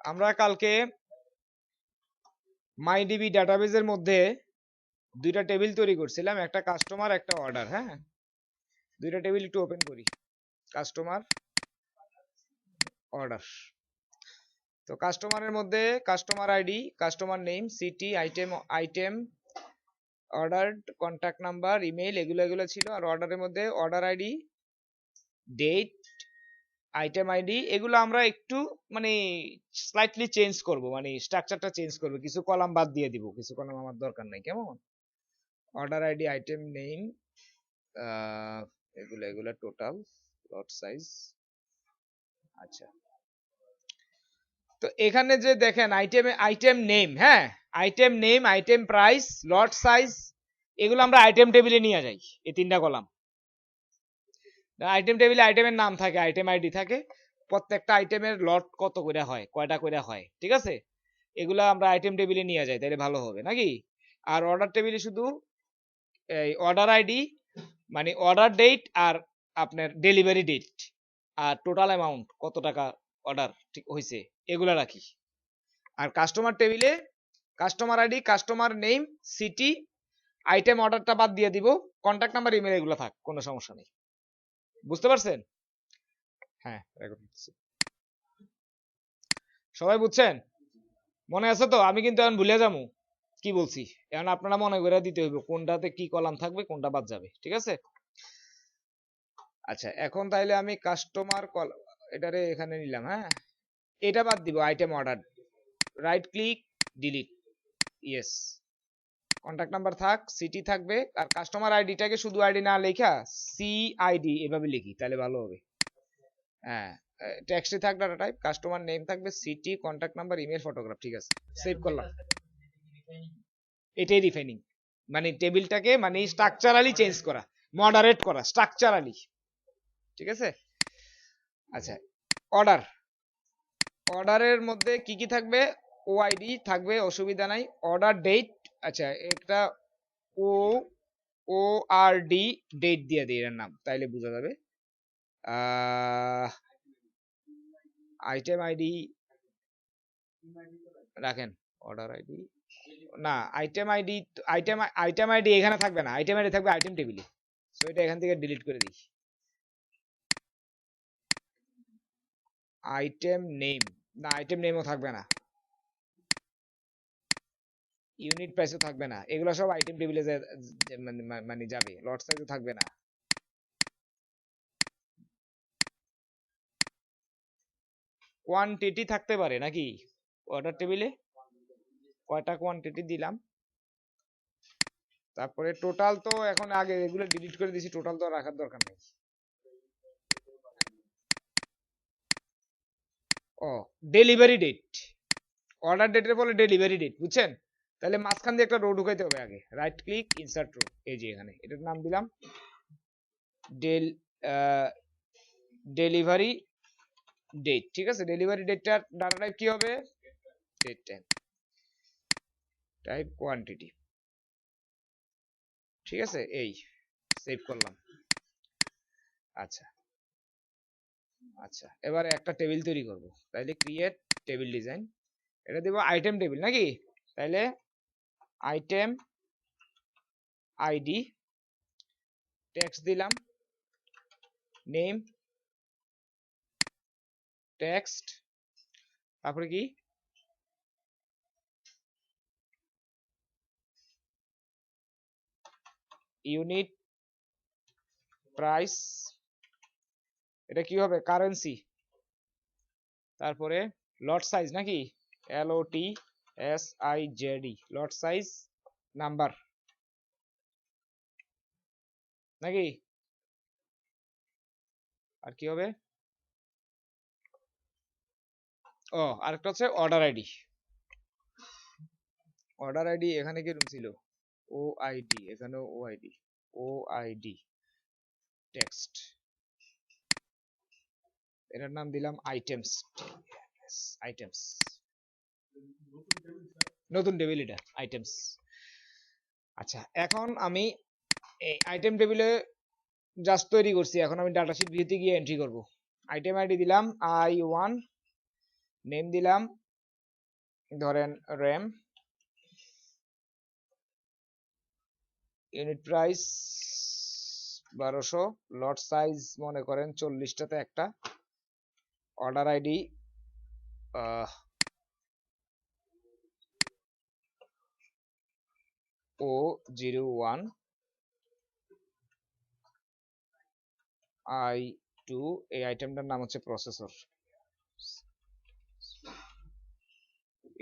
আমরা কালকে মাইডিবি ডাটাবেজের মধ্যে দুইটা টেবিল তৈরি করছিলাম, একটা কাস্টমার একটা অর্ডার হ্যাঁ? দুইটা টেবিল একটু ওপেন করি। কাস্টমার অর্ডার তো কাস্টমারের মধ্যে customer ID customer name city item item order contact number email এগুলো এগুলো ছিল। আর অর্ডারের মধ্যে order ID date item ID এগুলো আমরা একটু মানে স্লাইটলি চেঞ্জ করব। মানে স্ট্রাকচারটা চেঞ্জ করব। কিছু কলাম বাদ দিয়ে দিব। কিছু কলাম আমার দরকার নাই। কেমন? অর্ডার আইডি আইটেম নেম এগুলো এগুলো টোটাল লট সাইজ আচ্ছা। তো এখানে যে দেখেন আইটেম আইটেম নেম হ্যাঁ? Item name item price lot size এগুলো আমরা আইটেম টেবিলে নিয়ে যাই, এই তিনটা কলাম আইটেম টেবিলে আইটেমের নাম থাকে আইটেম আইডি থাকে, প্রত্যেকটা আইটেমের লট কত করে হয়, কয়টা করে হয়, ঠিক আছে? এগুলো আমরা আইটেম টেবিলে নিয়ে যাই, তাহলে ভালো হবে, নাকি? আর অর্ডার টেবিলে শুধু, এই অর্ডার আইডি মানে অর্ডার ডেট আর আপনার ডেলিভারি ডেট আর টোটাল অ্যামাউন্ট কত টাকা অর্ডার ঠিক হয়েছে এগুলো রাখি। আর কাস্টমার টেবিলে customer ID customer name city item অর্ডারটা বাদ দিয়ে দিব। কন্ট্যাক্ট নাম্বার ইমেল এগুলো থাক, কোনো সমস্যা নেই। বুঝতে পারছেন? হ্যাঁ সবাই বুঝছেন? মনে আছে তো? আমি কিন্তু এখন ভুলে যাব। কি বলছি? এখন আপনারা মনে করে দিতে হইব, কোনটাতে কি কলাম থাকবে, কোনটা বাদ যাবে, ঠিক আছে? আচ্ছা এখন তাইলে আমি কাস্টমার কল এটারে এখানে নিলাম হ্যাঁ? এটা বাদ দিব item order right click delete yes contact number থাক সিটি থাকবে, আর কাস্টমার আইডিটাকে শুধু আইডি না লেখা সি আইডি এভাবে লিখি, তাহলে ভালো হবে। হ্যাঁ টেক্সটে থাক ডাটা টাইপ কাস্টমার নেম থাকবে city contact number email photograph ঠিক আছে। সেভ করলাম। এটাই রিফাইনিং মানে টেবিলটাকে মানে স্ট্রাকচারালি চেঞ্জ করা মডারেট করা স্ট্রাকচারালি ঠিক আছে? আচ্ছা অর্ডার অর্ডারের মধ্যে কি কি থাকবে? ওআইডি থাকবে, অসুবিধা নাই। অর্ডার ডেট আচ্ছা এটা ও ও আর ডি ডেট দিয়ে দিই এর নাম, তাইলে বোঝা যাবে। আইটেম আইডি রাখেন অর্ডার আইডি না item ID item item ID এখানে থাকবে না আইটেম আইডি থাকবে আইটেম টেবিলে সো এটা এখান থেকে ডিলিট করে দিই। আইটেম নেম না আইটেম নেমও থাকবে না। ইউনিট প্রাইসও থাকবে না। এগুলো সব আইটেম টেবিলে মানে যাবে। লট সাইজও থাকবে না। কোয়ান্টিটি থাকতে পারে নাকি? অর্ডার টেবিলে কয়টা কোয়ান্টিটি দিলাম? তারপরে টোটাল তো এখন আগে এগুলো ডিলিট করে দিয়েছি। টোটাল তো রাখার দরকার নেই। ও ডেলিভারি ডেট অর্ডার ডেটের ফলে ডেলিভারি ডেট বুঝছেন? তাহলে মাঝখান দিয়ে একটা রো ঢুকাইতে হবে আগে। রাইট ক্লিক ইনসার্ট রো এই যে এখানে, এটার নাম দিলাম। ডেল ডেলিভারি ডেট ঠিক আছে? ডেলিভারি ডেটটার ডাটা টাইপ কি হবে? ডেট টাইম টাইপ কোয়ান্টিটি ঠিক আছে? এই সেভ করলাম। আচ্ছা। আচ্ছা এবারে একটা টেবিল তৈরি করব। তাইলে ক্রিয়েট টেবিল ডিজাইন এটা দেব আইটেম টেবিল নাকি? তাইলে আইটেম আইডি টেক্সট দিলাম নেম টেক্সট তারপরে কি? ইউনিট প্রাইস এটা কি হবে? কারেন্সি তারপরে লট সাইজ নাকি? L O S I Z E lot size number নাকি? আর কি হবে? ও, আরেকটা হচ্ছে অর্ডার আইডি অর্ডার আইডি এখানে কি ছিল? ও আইডি এখানে O ID O ID text এটার নাম দিলাম আইটেমস আইটেমস নতুন টেবিল এটা আইটেমস আচ্ছা এখন আমি এই আইটেম টেবিলে জাস্ট তৈরি করছি। এখন আমি ডাটাশিট ভিউতে গিয়ে এন্ট্রি করব। আইটেম আইডি দিলাম আই ওয়ান নেম দিলাম, ধরেন র্যাম ইউনিট প্রাইস বারোশো লট সাইজ মনে করেন চল্লিশটাতে একটা order ID O zero one I two, এই আইটেমটার নাম হচ্ছে প্রসেসর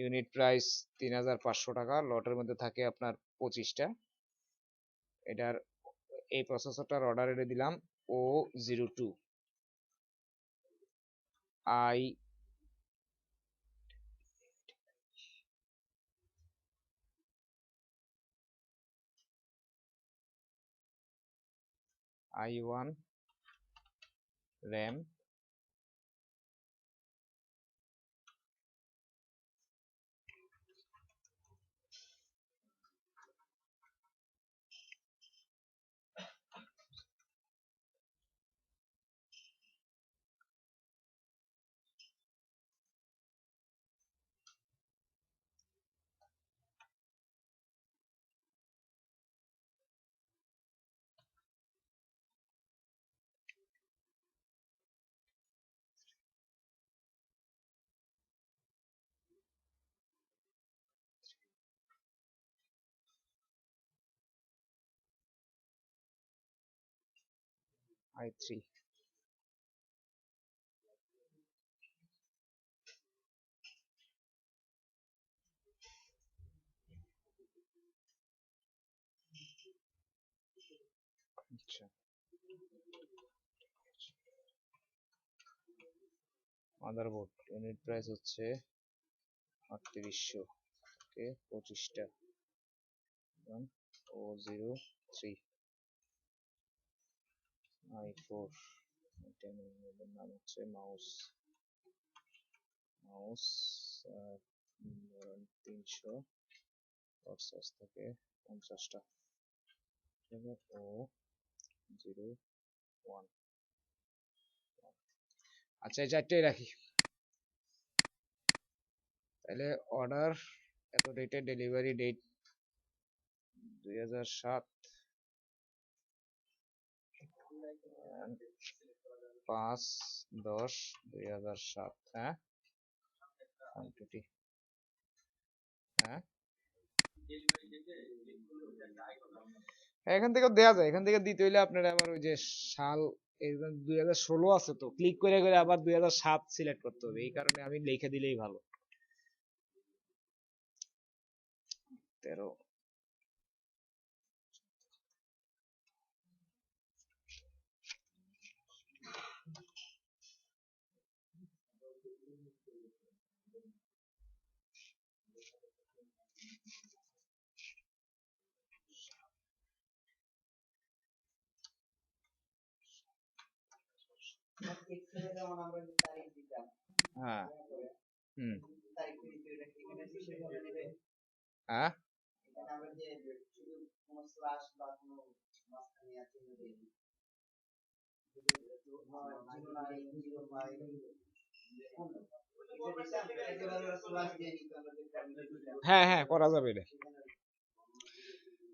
ইউনিট প্রাইস তিন হাজার পাঁচশো টাকা, লটের মধ্যে থাকে আপনার পঁচিশটা। এটার, এই প্রসেসরটার অর্ডার এনে দিলাম O zero two. I I one three আচ্ছা। মাদারবোর্ড ইউনিট প্রাইস হচ্ছে আটত্রিশশো। ওকে পঁচিশটা। ও জিরো থ্রি আই নাম হচ্ছে মাউস। মাউস তিনশো সাইজ থাকে পঞ্চাশটা। ও জিরো ওয়ান। আচ্ছা এই চারটেই রাখি। তাহলে অর্ডার এত ডেটে ডেলিভারি ডেট দুই হাজার সাত। পাঁচ, দশ, দুই হাজার সাত হ্যাঁ? কোয়ান্টিটি হ্যাঁ? এখান থেকে দেয়া যায়। এখান থেকে দিতে হইলে আপনার আবার ওই যে সাল দুই হাজার ষোলো আছে তো ক্লিক করে করে আবার দুই হাজার সাত সিলেক্ট করতে হবে। এই কারণে আমি লিখে দিলেই ভালো। তেরো হ্যাঁ। হুম। হ্যাঁ হ্যাঁ হ্যাঁ করা যাবে এটা।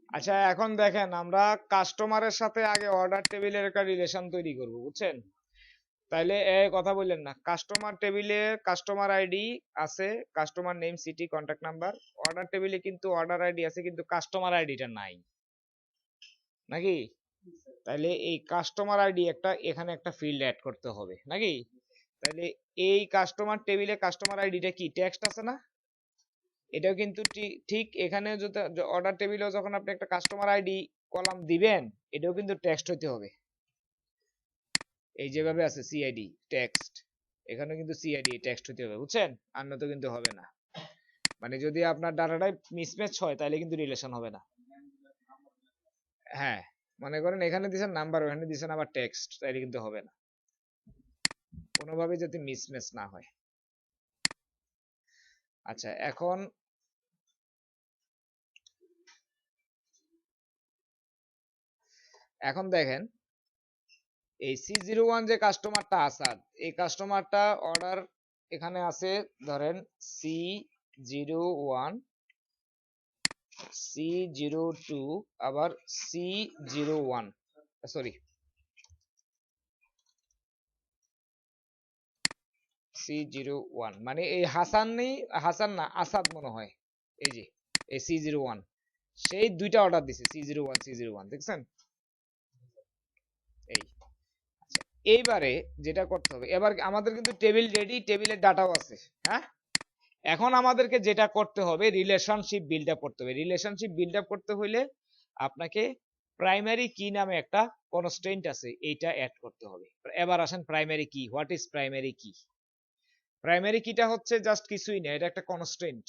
আচ্ছা এখন দেখেন আমরা কাস্টমারের সাথে আগে অর্ডার টেবিলের একটা রিলেশন তৈরি করব বুঝছেন? তাইলে এ কথা বললেন না। কাস্টমার টেবিলে কাস্টমার আইডি আছে customer name city contact number order টেবিলে কিন্তু অর্ডার আইডি আছে, কিন্তু কাস্টমার আইডিটা নাই। নাকি? তাইলে এই কাস্টমার আইডি একটা, এখানে একটা ফিল্ড অ্যাড করতে হবে, নাকি? তাহলে এই কাস্টমার টেবিলে কাস্টমার আইডিটা কি টেক্সট আছে না? এটাও কিন্তু ঠিক এখানে অর্ডার টেবিলেও যখন আপনি একটা কাস্টমার আইডি কলাম দিবেন, এটাও কিন্তু টেক্সট হইতে হবে। এই যেভাবে আছে সিআইডি টেক্সট এখানে কিন্তু সিআইডি টেক্সট হইতে হবে, বুঝছেন? আর তো কিন্তু হবে না। মানে যদি আপনার ডাটাটাই মিসম্যাচ হয়, তাহলে কিন্তু রিলেশন হবে না। হ্যাঁ মনে করেন এখানে দিছেন নাম্বার ওখানে দিছেন আবার টেক্সট তাইলে কিন্তু হবে না। কোনোভাবে যাতে মিসম্যাচ না হয়। আচ্ছা এখন এখন দেখেন এই সি জিরো ওয়ান যে কাস্টমারটা আসাদ এই কাস্টমারটা অর্ডার এখানে আছে, ধরেন C zero one C zero two আবার C zero one sorry C zero one মানে এই হাসান নেই, হাসান না, আসাদ মনে হয়, এই যে, এই সি জিরো ওয়ান সেই দুইটা অর্ডার দিছে C zero one C zero one দেখছেন এই আচ্ছা, এইবারে যেটা করতে হবে, এবার আমাদের কিন্তু টেবিল রেডি টেবিলের ডাটাও আছে হ্যাঁ? এখন আমাদেরকে যেটা করতে হবে রিলেশনশিপ বিল্ড আপ করতে হবে। রিলেশনশিপ বিল্ড আপ করতে হইলে আপনাকে প্রাইমারি কি নামে একটা কনস্ট্রেন্ট আছে, এইটা অ্যাড করতে হবে। এবার আসেন primary key what is primary key primary কিটা হচ্ছে জাস্ট কিছুই না, এটা একটা কনস্ট্রেন্ট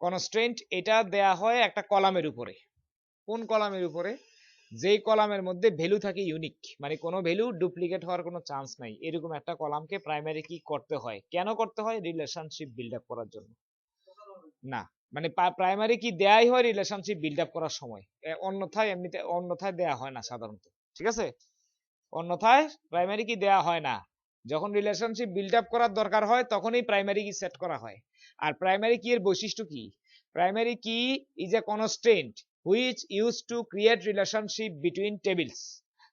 কনস্ট্রেন্ট এটা দেয়া হয় একটা কলামের উপরে। কোন কলামের উপরে? যেই কলামের মধ্যে ভ্যালু থাকে ইউনিক মানে কোনো ভ্যালু ডুপ্লিকেট হওয়ার কোনো চান্স নাই। এরকম একটা কলামকে প্রাইমারি কি করতে হয়? কেন করতে হয়? রিলেশনশিপ বিল্ড আপ করার জন্য। না মানে প্রাইমারি কি দেয়াই হয় রিলেশনশিপ বিল্ড আপ করার সময়। অন্যথায় এমনিতে, অন্যথায় দেয়া হয় না সাধারণত, ঠিক আছে? অন্যথায় প্রাইমারি কি দেয়া হয় না। যখন রিলেশনশিপ বিল্ড আপ করার দরকার হয়, তখনই প্রাইমারি কি সেট করা হয়। আর প্রাইমারি কি এর বৈশিষ্ট্য কি? Primary key is a constraint which use to create relationship between tables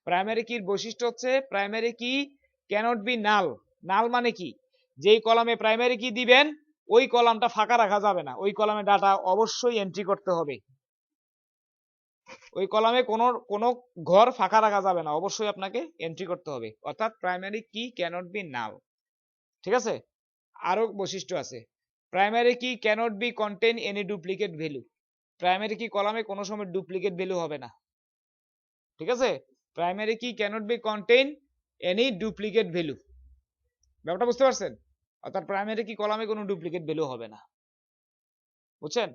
primary কির বৈশিষ্ট্য হচ্ছে প্রাইমারি কি ক্যানট বি নাল নাল মানে কি? যেই কলামে প্রাইমারি কি দিবেন, ওই কলামটা ফাঁকা রাখা যাবে না। ওই কলামে ডাটা অবশ্যই এন্ট্রি করতে হবে। ওই কলামে কোনো কোনো ঘর ফাঁকা রাখা যাবে না। অবশ্যই আপনাকে এন্ট্রি করতে হবে। অর্থাৎ প্রাইমারি কি ক্যানট বি নাল ঠিক আছে? আরও বৈশিষ্ট্য আছে। Primary key can't be contain any duplicate value primary key কলামে কোনো সময় ডুপ্লিকেট ভ্যালু হবে না। ঠিক আছে? Primary key can't be contain any duplicate value ব্যাপারটা বুঝতে পারছেন? অর্থাৎ প্রাইমারি কি কলামে কোনো ডুপ্লিকেট ভ্যালু হবে না। বুঝছেন?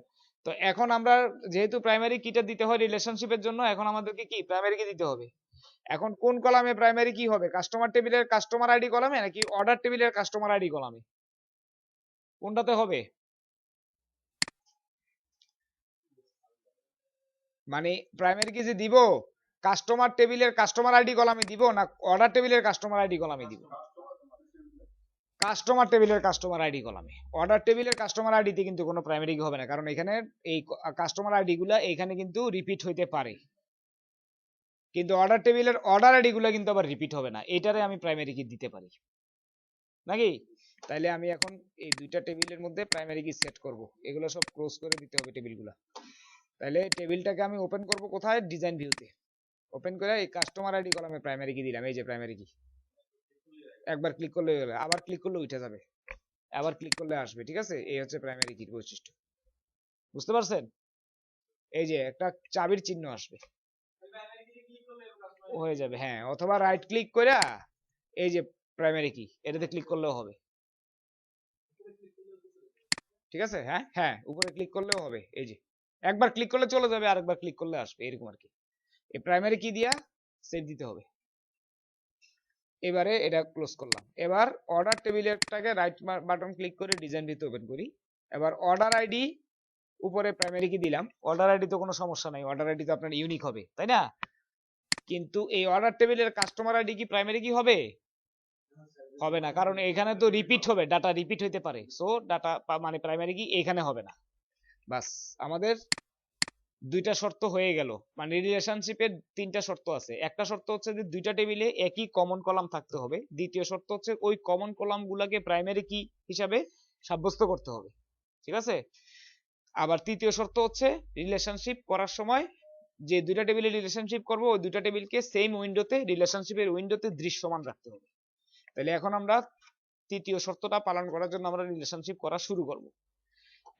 তো এখন আমরা যেহেতু প্রাইমারি কিটা দিতে হয় রিলেশনশিপের জন্য, এখন আমাদেরকে কি? প্রাইমারি কি দিতে হবে। এখন কোন কলামে প্রাইমারি কি হবে? কাস্টমার টেবিলের কাস্টমার আইডি কলামে নাকি অর্ডার টেবিলের কাস্টমার আইডি কলামে কোনটাতে হবে? মানে প্রাইমারি কি যে দিব কাস্টমার টেবিলের কাস্টমার আইডি কলামে দিব না অর্ডার টেবিলের কাস্টমার আইডি কলামে দিব? কাস্টমার টেবিলের কাস্টমার আইডি কলামে অর্ডার টেবিলের কাস্টমার আইডিতে কিন্তু কোনো প্রাইমারি কি হবে না, কারণ এখানে এই কাস্টমার আইডি গুলা এখানে কিন্তু রিপিট হইতে পারে। কিন্তু অর্ডার টেবিলের অর্ডার আইডি গুলা কিন্তু আবার রিপিট হবে না, এটারে আমি প্রাইমারি কি দিতে পারি। নাকি? তাইলে আমি এখন এই দুইটা টেবিলের মধ্যে প্রাইমারি কি সেট করব। এগুলো সব ক্লোজ করে দিতে হবে টেবিলগুলো তাহলে টেবিলটাকে আমি ওপেন করব কোথায়? ডিজাইন ভিউতে ওপেন করে এই কাস্টমার আইডি কলামে প্রাইমারি কি দিলাম, এই যে প্রাইমারি কি একবার ক্লিক করলে যাবে আবার ক্লিক করলে উঠে যাবে। আবার ক্লিক করলে আসবে, ঠিক আছে? এই হচ্ছে প্রাইমারি কির বৈশিষ্ট্য। বুঝতে পারছেন? এই যে একটা চাবির চিহ্ন আসবে। হয়ে যাবে হ্যাঁ অথবা রাইট ক্লিক করে এই যে প্রাইমারি কি এটাতে ক্লিক করলেও হবে। ঠিক আছে? হ্যাঁ হ্যাঁ উপরে ক্লিক করলেও হবে, এই যে। একবার ক্লিক করলে চলে যাবে, আরেকবার ক্লিক করলে আসবে। এরকম আর কি এই প্রাইমারি কি দিয়া? সেভ দিতে হবে। এবারে এটা ক্লোজ করলাম। এবার অর্ডার টেবিলেরটাকে রাইট বাটন ক্লিক করে ডিজাইন ভিতে ওপেন করি। এবার অর্ডার আইডি উপরে প্রাইমারি কি দিলাম? অর্ডার আইডি তো কোনো সমস্যা নাই। অর্ডার আইডি তো আপনার ইউনিক হবে, তাই না? কিন্তু এই অর্ডার টেবিলের কাস্টমার আইডি কি প্রাইমারি কি হবে? হবে না। কারণ এখানে তো রিপিট হবে। ডাটা রিপিট হইতে পারে। সো ডাটা মানে প্রাইমারি কি এখানে হবে না। বাস, আমাদের দুইটা শর্ত হয়ে গেল। মানে রিলেশনশিপের তিনটা শর্ত আছে। একটা শর্ত হচ্ছে যে দুইটা টেবিলে একই কমন কলাম থাকতে হবে। দ্বিতীয় শর্ত হচ্ছে ওই কমন কলাম গুলাকে প্রাইমারি কি হিসাবে সাব্যস্ত করতে হবে। ঠিক আছে? আবার তৃতীয় শর্ত হচ্ছে রিলেশনশিপ করার সময় যে দুইটা টেবিলে রিলেশনশিপ করব, ওই দুইটা টেবিলকে সেম উইন্ডোতে রিলেশনশিপের উইন্ডোতে দৃশ্যমান রাখতে হবে। তাহলে এখন আমরা তৃতীয় শর্তটা পালন করার জন্য আমরা রিলেশনশিপ করা শুরু করব।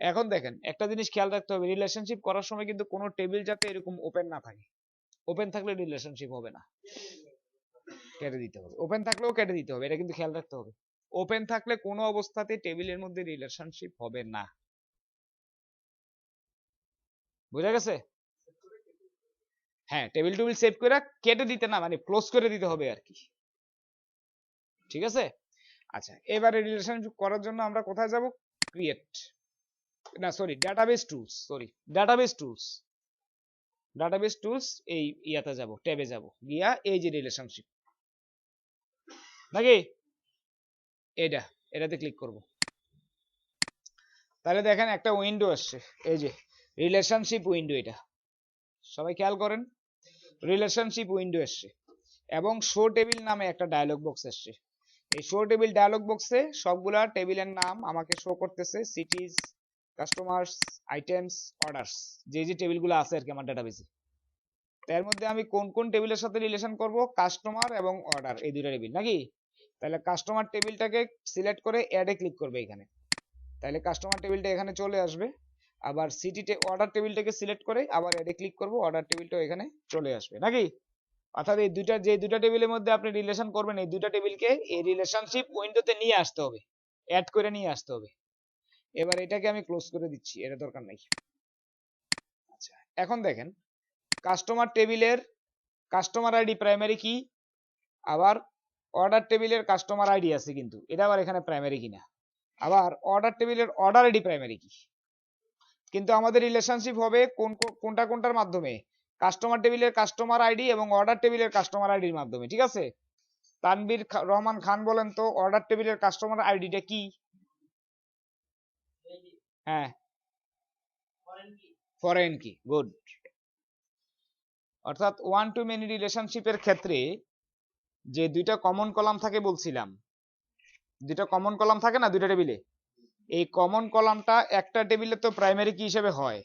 এখন দেখেন, একটা জিনিস খেয়াল রাখতে হবে রিলেশনশিপ করার সময় কিন্তু কোনো টেবিল যাতে এরকম ওপেন না থাকে। ওপেন থাকলে রিলেশনশিপ হবে না। কেটে দিতে হবে। ওপেন থাকলেও কেটে দিতে হবে, এটা কিন্তু খেয়াল রাখতে হবে। ওপেন থাকলে কোনো অবস্থাতে টেবিলের মধ্যে রিলেশনশিপ হবে না। বুঝা গেছে? হ্যাঁ টেবিল টেবিল সেভ করে কেটে দিতে না মানে ক্লোজ করে দিতে হবে আর কি। ঠিক আছে? আচ্ছা এবারে রিলেশনশিপ করার জন্য আমরা কোথায় যাব? ক্রিয়েট না sorry database tools sorry database tools database tools এই ইয়াতে যাব ট্যাবে যাব, গিয়া এই যে রিলেশনশিপ নাকি? এটা এটাতে ক্লিক করব। তাহলে দেখেন একটা উইন্ডো আসছে, এই যে রিলেশনশিপ উইন্ডো এটা, সবাই খেয়াল করেন রিলেশনশিপ উইন্ডো এসছে এবং শো টেবিল নামে একটা ডায়লগ বক্স এসছে এই শো টেবিল ডায়লগ বক্সে সবগুলা টেবিলের নাম আমাকে শো করতেছে সিটিজ কাস্টমার্স আইটেমস অর্ডারস যে যে টেবিলগুলো আছে আর কি আমার ডাটাবেসে এর মধ্যে আমি কোন কোন টেবিলের সাথে রিলেশন করব? কাস্টমার এবং অর্ডার এই দুইটা টেবিল নাকি? তাহলে কাস্টমার টেবিলটাকে সিলেক্ট করে অ্যাডে ক্লিক করবে এখানে। তাহলে কাস্টমার টেবিলটা এখানে চলে আসবে। আবার সিটি অর্ডার টেবিলটাকে সিলেক্ট করে আবার অ্যাডে ক্লিক করব অর্ডার টেবিলটা এখানে চলে আসবে, নাকি? অর্থাৎ এই দুইটা, যে দুইটা টেবিলের মধ্যে আপনি রিলেশন করবেন, এই দুইটা টেবিলকে এই রিলেশনশিপ উইন্ডোতে নিয়ে আসতে হবে। অ্যাড করে নিয়ে আসতে হবে। এবার এটাকে আমি ক্লোজ করে দিচ্ছি, এটা দরকার নাই। আচ্ছা এখন দেখেন কাস্টমার টেবিলের কাস্টমার আইডি প্রাইমারি কি? আবার অর্ডার টেবিলের কাস্টমার আইডি আছে কিন্তু, এটা আবার এখানে প্রাইমারি কিনা? আবার অর্ডার টেবিলের অর্ডার আইডি প্রাইমারি কি? কিন্তু আমাদের রিলেশনশিপ হবে কোন, কোন- কোনটা, কোনটার মাধ্যমে? কাস্টমার টেবিলের কাস্টমার আইডি এবং অর্ডার টেবিলের কাস্টমার আইডির মাধ্যমে, ঠিক আছে? তানবীর রহমান খান বলেন তো অর্ডার টেবিলের কাস্টমার আইডিটা কি? হ্যাঁ। ফরেন কি? গুড অর্থাৎ ওয়ান টু মেনি রিলেশনশিপের ক্ষেত্রে যে দুইটা কমন কলাম থাকে বলছিলাম দুইটা কমন কলাম থাকে না দুইটা টেবিলে এই কমন কলামটা একটা টেবিলে তো প্রাইমারি কি হিসেবে হয়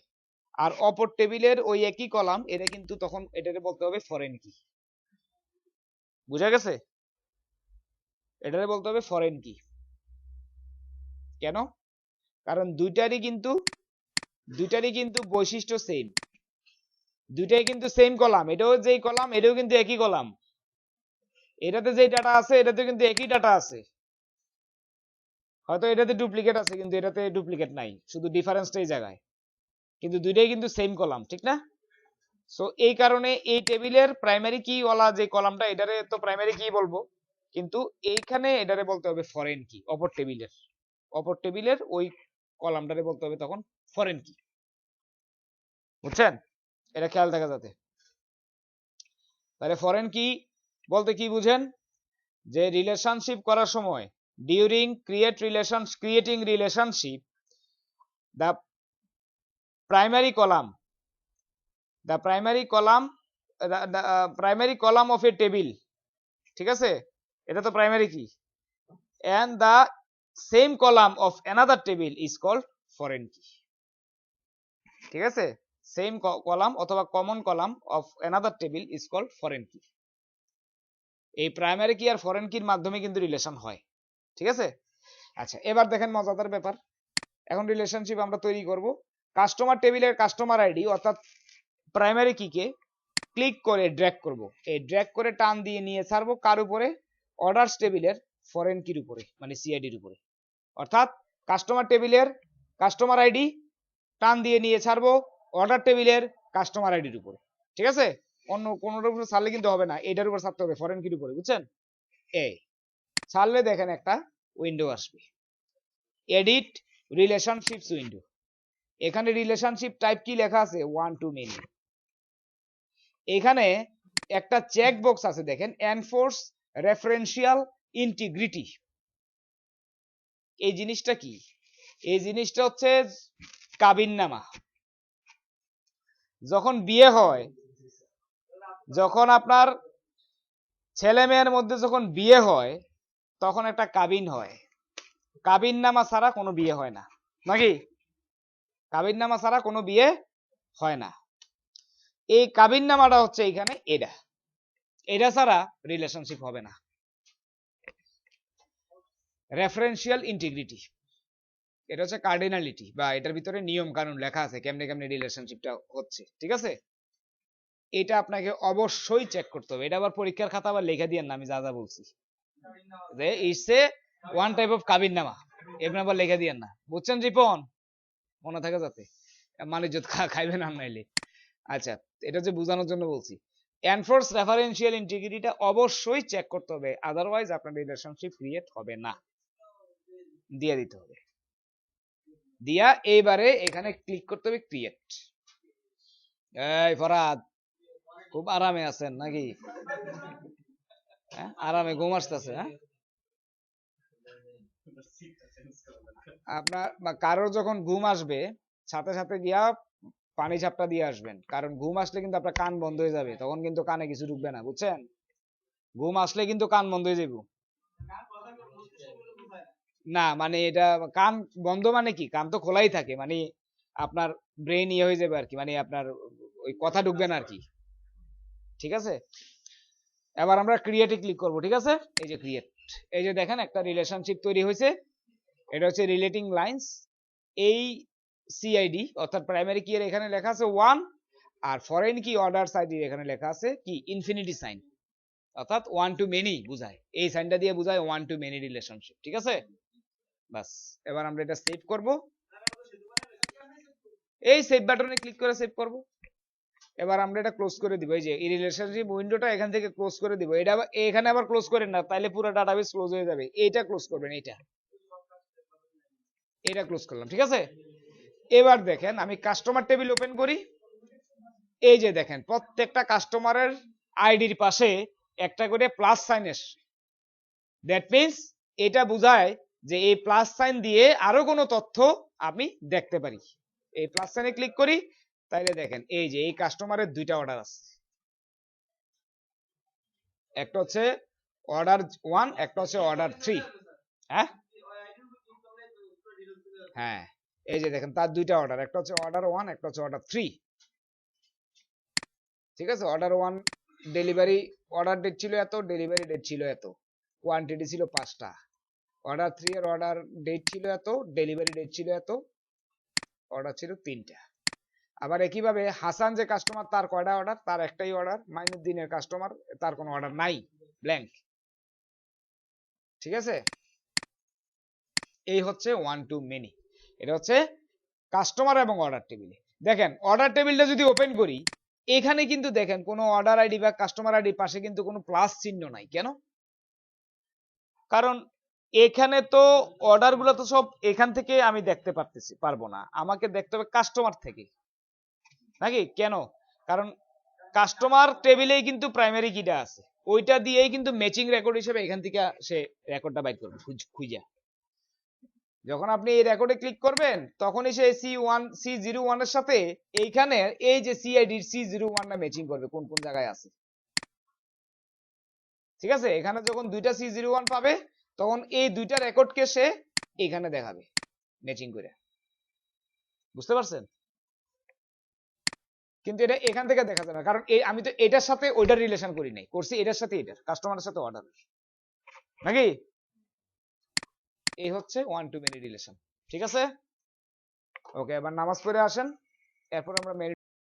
আর অপর টেবিলের ওই একই কলাম এটা কিন্তু তখন এটাকে বলতে হবে ফরেন কি। বুঝা গেছে? এটাকে বলতে হবে ফরেন কি। কেন? কারণ দুইটারই কিন্তু দুইটারই কিন্তু বৈশিষ্ট্য সেম দুইটাই কিন্তু সেম কলাম, এটাও যেই কলাম, এটাও কিন্তু একই কলাম। এটাতে যেই ডাটা আছে এটাতে কিন্তু একই ডাটা আছে। হয়তো এটাতে ডুপ্লিকেট আছে, কিন্তু এটাতে ডুপ্লিকেট নাই, শুধু ডিফারেন্সটা এই জায়গায় কিন্তু দুইটাই কিন্তু সেম কলাম, ঠিক না? সো এই কারণে এই টেবিলের প্রাইমারি কি ওলা যে কলামটা, এটারে তো প্রাইমারি কি বলব। কিন্তু এইখানে এটারে বলতে হবে ফরেন কি অপর টেবিলের অপর টেবিলের ওই কলামটারে বলতে হবে তখন ফরেন কি? বুঝছেন? এটা খেয়াল থাকা যাতে। তাহলে ফরেন কি? বলতে কি বুঝেন? যে রিলেশনশিপ করার সময় during create relation creating relationship the primary column the, the uh, primary column of a table ঠিক আছে? এটা তো প্রাইমারি কি? And the same column of another table is called foreign key. ঠিক আছে? সেম কলাম অথবা common column of another table is called foreign key. এই primary key আর ফরেন কির মাধ্যমে কিন্তু রিলেশন হয়। ঠিক আছে? আচ্ছা এবার দেখেন মজাদার ব্যাপার। এখন রিলেশনশিপ আমরা তৈরি করব। কাস্টমার টেবিলের কাস্টমার আইডি অর্থাৎ প্রাইমারি কিকে ক্লিক করে ড্র্যাগ করব। এই ড্র্যাগ করে টান দিয়ে নিয়ে ছাড়বো কার উপরে? অর্ডারস টেবিলের ফরেন কির উপরে মানে সিআইডির উপরে। অর্থাৎ কাস্টমার টেবিলের কাস্টমার আইডি টান দিয়ে নিয়ে ছাড়বো অর্ডার টেবিলের কাস্টমার আইডির উপরে। ঠিক আছে? অন্য কোনোটার উপরে ছাড়লে কিন্তু হবে না, এটার উপর ছাড়তে হবে ফরেন কির উপরে, বুঝছেন? এই ছাড়লে দেখেন একটা উইন্ডো আসবে। এডিট রিলেশনশিপস উইন্ডো এখানে রিলেশনশিপ টাইপ কি লেখা আছে? ওয়ান টু মেনি এখানে একটা চেক বক্স আছে, দেখেন এনফোর্স রেফারেন্সিয়াল ইন্টিগ্রিটি এই জিনিসটা কি? এই জিনিসটা হচ্ছে কাবিননামা। যখন বিয়ে হয়, যখন আপনার ছেলে মেয়ের মধ্যে যখন বিয়ে হয়, তখন একটা কাবিন হয়। কাবিন নামা ছাড়া কোনো বিয়ে হয় না। নাকি? কাবিন নামা ছাড়া কোনো বিয়ে হয় না। এই কাবিন নামাটা হচ্ছে এখানে এটা এটা ছাড়া রিলেশনশিপ হবে না। রেফারেন্সিয়াল ইন্টিগ্রিটি এটা হচ্ছে কার্ডিনালিটি বা এটার ভিতরে নিয়ম কানুন লেখা আছে, কেমনে কেমনে রিলেশনশিপটা হচ্ছে, ঠিক আছে? এটা আপনাকে অবশ্যই চেক করতে হবে। এটা আবার পরীক্ষার খাতা আবার লেখা দিয়ে না, আমি যা যা বলছি। যে it's a one type of কাবিন নামা এমনি আবার লেখা দিয়ে না। বুঝছেন রিপন? মনে থাকে যাতে। মানে যত খাইবে না নাইলে। আচ্ছা এটা যে বোঝানোর জন্য বলছি। এনফোর্স রেফারেন্সিয়াল ইন্টিগ্রিটিটা অবশ্যই চেক করতে হবে আদারওয়াইজ আপনার রিলেশনশিপ ক্রিয়েট হবে না। দিয়ে দিতে হবে। দিয়া এইবারে এখানে ক্লিক করতে হবে ক্রিয়েট এই ফরাদ, খুব আরামে আছেন নাকি? হ্যাঁ? আরামে ঘুম আসতেছে হ্যাঁ? আপনার বা কারোর যখন ঘুম আসবে, সাথে সাথে গিয়া পানি ঝাপটা দিয়ে আসবেন। কারণ ঘুম আসলে কিন্তু আপনার কান বন্ধ হয়ে যাবে, তখন কিন্তু কানে কিছু ঢুকবে না, বুঝছেন? ঘুম আসলে কিন্তু কান বন্ধ হয়ে যাবে না মানে এটা কান বন্ধ মানে কি? কান তো খোলাই থাকে মানে আপনার ব্রেন ইয়ে হয়ে যাবে আর কি মানে আপনার ওই কথা ঢুকবে না আর কি ঠিক আছে? এবার আমরা ক্রিয়েটে ক্লিক করব, ঠিক আছে? এই যে ক্রিয়েট এই যে দেখেন একটা রিলেশনশিপ তৈরি হয়েছে, এটা হচ্ছে রিলেটিং লাইন্স এই সিআইডি অর্থাৎ প্রাইমারি কি এর এখানে লেখা আছে ওয়ান আর ফরেন কি অর্ডার সাইড এখানে লেখা আছে কি? ইনফিনিটি সাইন অর্থাৎ ওয়ান টু মেনি বোঝায়। এই সাইনটা দিয়ে বোঝায় ওয়ান টু মেনি রিলেশনশিপ ঠিক আছে? বাস এবার আমরা এটা সেভ করব। এই সেভ বাটনে ক্লিক করে সেভ করব। এবার আমরা এটা ক্লোজ করে দিব। এই যে, এই রিলেশনশিপ উইন্ডোটা এখান থেকে ক্লোজ করে দিব। এটা এখানে আবার ক্লোজ করেন না, তাইলে পুরো ডাটাবেস ক্লোজ হয়ে যাবে। এইটা ক্লোজ করবেন, এইটা। এটা ক্লোজ করলাম, ঠিক আছে? এবার দেখেন, আমি কাস্টমার টেবিল ওপেন করি। এই যে দেখেন, প্রত্যেকটা কাস্টমারের আইডির পাশে একটা করে প্লাস সাইন এসছে দ্যাট মিন্স এটা বোঝায় যে এই প্লাস সাইন দিয়ে আরও কোনো তথ্য আমি দেখতে পারি। এই প্লাস সাইনে ক্লিক করি, তাইলে দেখেন, এই যে এই কাস্টমারের দুইটা অর্ডার আছে একটা হচ্ছে অর্ডার ওয়ান একটা হচ্ছে অর্ডার থ্রি হ্যাঁ? হ্যাঁ এই যে দেখেন, তার দুইটা অর্ডার একটা হচ্ছে অর্ডার ওয়ান একটা হচ্ছে অর্ডার থ্রি ঠিক আছে? Order one delivery order date ছিল এত ডেলিভারি ডেট ছিল এত। কোয়ান্টিটি ছিল পাঁচটা। অর্ডার থ্রি এর অর্ডার ডেট ছিল এত ডেলিভারি ডেট ছিল এত অর্ডার ছিল তিনটা। আবার একইভাবে হাসান যে কাস্টমার তার কয়টা অর্ডার তার একটাই অর্ডার মাইনুদ্দিনের কাস্টমার তার কোনো অর্ডার নাই ব্ল্যাঙ্ক ঠিক আছে? এই হচ্ছে ওয়ান টু মেনি এটা হচ্ছে কাস্টমার এবং অর্ডার টেবিলে দেখেন অর্ডার টেবিলটা যদি ওপেন করি, এখানে কিন্তু দেখেন, কোনো অর্ডার আইডি বা কাস্টমার আইডি পাশে কিন্তু কোনো প্লাস চিহ্ন নাই। কেন? কারণ এখানে তো অর্ডারগুলো তো সব এখান থেকে আমি দেখতে পারতেছি, পারব না। আমাকে দেখতে হবে কাস্টমার থেকে। নাকি? কেন? কারণ কাস্টমার টেবিলেই কিন্তু প্রাইমারি কিটা আছে। ওইটা দিয়েই কিন্তু ম্যাচিং রেকর্ড হিসেবে এখান থেকে সে রেকর্ডটা বাইর করবে, খুঁজা যখন আপনি এই রেকর্ডে ক্লিক করবেন, তখনই সে সি ওয়ান সি জিরো ওয়ানের সাথে এইখানে এই যে সিআইডি সি জিরো ওয়ানটা ম্যাচিং করবে, কোন কোন জায়গায় আছে। ঠিক আছে? এখানে যখন দুইটা সি জিরো ওয়ান পাবে তখন এই দুইটা রেকর্ডকে সে এখানে দেখাবে ম্যাচিং করে। বুঝতে পারছেন? কিন্তু এটা এখান থেকে দেখা যাবে কারণ এই আমি তো এটার সাথে ওইটার রিলেশন করি নাই, করছি এটার সাথে এটার কাস্টমারের সাথে অর্ডার নাকি? এই হচ্ছে ওয়ান টু মেনি রিলেশন ঠিক আছে? ওকে এবার নামাজ পড়ে আসেন, এরপর আমরা